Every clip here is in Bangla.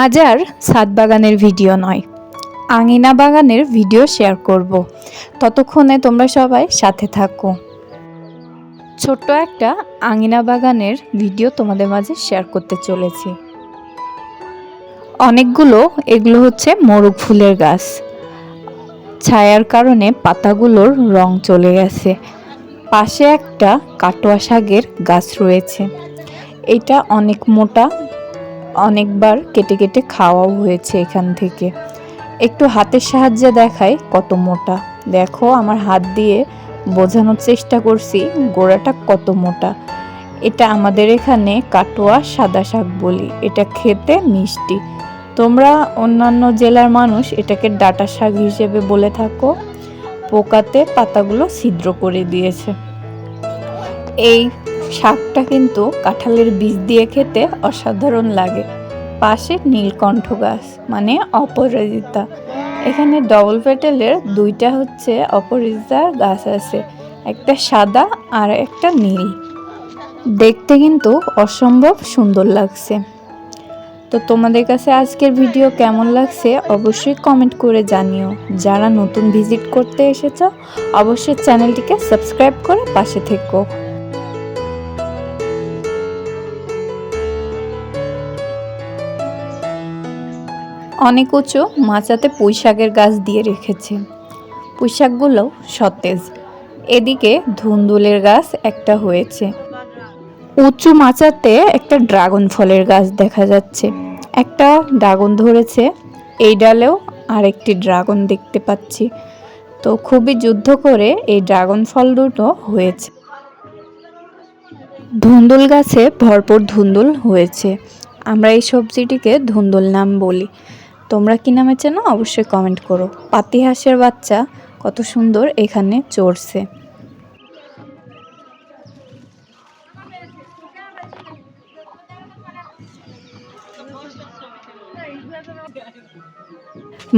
আজ আর ছাদ বাগানের ভিডিও নয়, আঙিনা বাগানের ভিডিও শেয়ার করব। ততক্ষণে তোমরা সবাই সাথে থাকো। ছোট্ট একটা আঙিনা বাগানের ভিডিও তোমাদের মাঝে শেয়ার করতে চলেছি। অনেকগুলো, এগুলো হচ্ছে মোরগ ফুলের গাছ। ছায়ার কারণে পাতাগুলোর রং চলে গেছে। পাশে একটা কাটোয়া শাকের গাছ রয়েছে। এটা অনেক মোটা অনেকবার কেটে কেটে খাওয়াও হয়েছে এখান থেকে। একটু হাতের সাহায্যে দেখায় কত মোটা। দেখো, আমার হাত দিয়ে বোঝানোর চেষ্টা করছি গোড়াটা কত মোটা। এটা আমাদের এখানে কাটোয়া সাদা শাক বলি। এটা খেতে মিষ্টি। তোমরা অন্যান্য জেলার মানুষ এটাকে ডাটা শাক হিসেবে বলে থাকো। পোকাতে পাতাগুলো ছিদ্র করে দিয়েছে। এই শাকটা কিন্তু কাঁঠালের বীজ দিয়ে খেতে অসাধারণ লাগে। পাশে নীলকণ্ঠ গাছ মানে অপরাজিতা। এখানে ডবল পেটেলের দুইটা হচ্ছে অপরাজিতার গাছ আছে, একটা সাদা আর একটা নীল। দেখতে কিন্তু অসম্ভব সুন্দর লাগছে। তো তোমাদের কাছে আজকের ভিডিও কেমন লাগছে অবশ্যই কমেন্ট করে জানিও। যারা নতুন ভিজিট করতে এসেছ, অবশ্যই চ্যানেলটিকে সাবস্ক্রাইব করে পাশে থেকো। অনেক উঁচু মাচাতে পুঁই শাকের গাছ দিয়ে রেখেছে। পুঁই শাকগুলো সতেজ। এদিকে ধুন্দুলের গাছ একটা হয়েছে। উঁচু মাচাতে একটা ড্রাগন ফলের গাছ দেখা যাচ্ছে। একটা ড্রাগন ধরেছে। এই ডালেও আরেকটি ড্রাগন দেখতে পাচ্ছি। তো খুবই যুদ্ধ করে এই ড্রাগন ফল দুটো হয়েছে। ধুন্দুল গাছে ভরপুর ধুন্দুল হয়েছে। আমরা এই সবজিটিকে ধুন্দুল নাম বলি। তোমরা কি নামে চেনো? অবশ্যই কমেন্ট করো। পাতি হাঁসের বাচ্চা কত সুন্দর এখানে চড়ছে।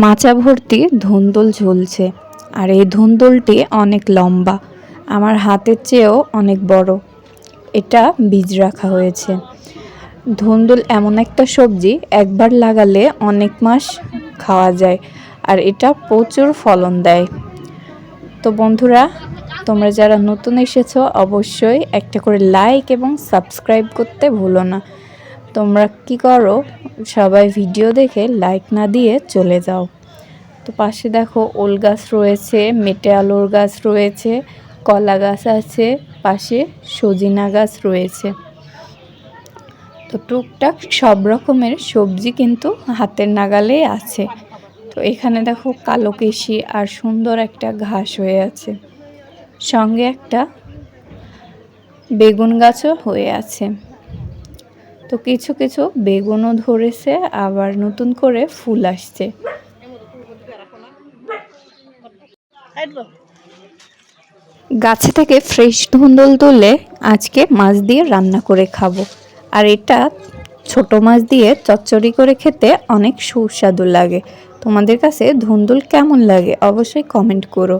মাচা ভর্তি ধুন্দুল ঝুলছে। আর এই ধুন্দুলটি অনেক লম্বা। আমার হাতের চেয়েও অনেক বড়। এটা বীজ রাখা হয়েছে। ধুন্দুল এমন একটা সবজি একবার লাগালে অনেক মাস খাওয়া যায় আর এটা প্রচুর ফলন দেয়। তো বন্ধুরা, তোমরা যারা নতুন এসেছ, অবশ্যই একটা করে লাইক এবং সাবস্ক্রাইব করতে ভুলো না। তোমরা কি করো, সবাই ভিডিও দেখে লাইক না দিয়ে চলে যাও। তো পাশে দেখো ওল গাছ রয়েছে, মেটে আলুর গাছ রয়েছে, কলা গাছ আছে, পাশে সজিনা গাছ রয়েছে। তো টুকটাক সব রকমের সবজি কিন্তু হাতের নাগালেই আছে। তো এখানে দেখো কালো কেশি আর সুন্দর একটা ঘাস হয়ে আছে। সঙ্গে একটা বেগুন গাছও হয়ে আছে। তো কিছু কিছু বেগুনও ধরেছে, আবার নতুন করে ফুল আসছে। গাছে থেকে ফ্রেশ ধুন্দল তুলে আজকে মাছ দিয়ে রান্না করে খাব। আর এটা ছোট মাছ দিয়ে চচ্চড়ি করে খেতে অনেক সুস্বাদু লাগে। তোমাদের কাছে ধুন্দুল কেমন লাগে অবশ্যই কমেন্ট করো।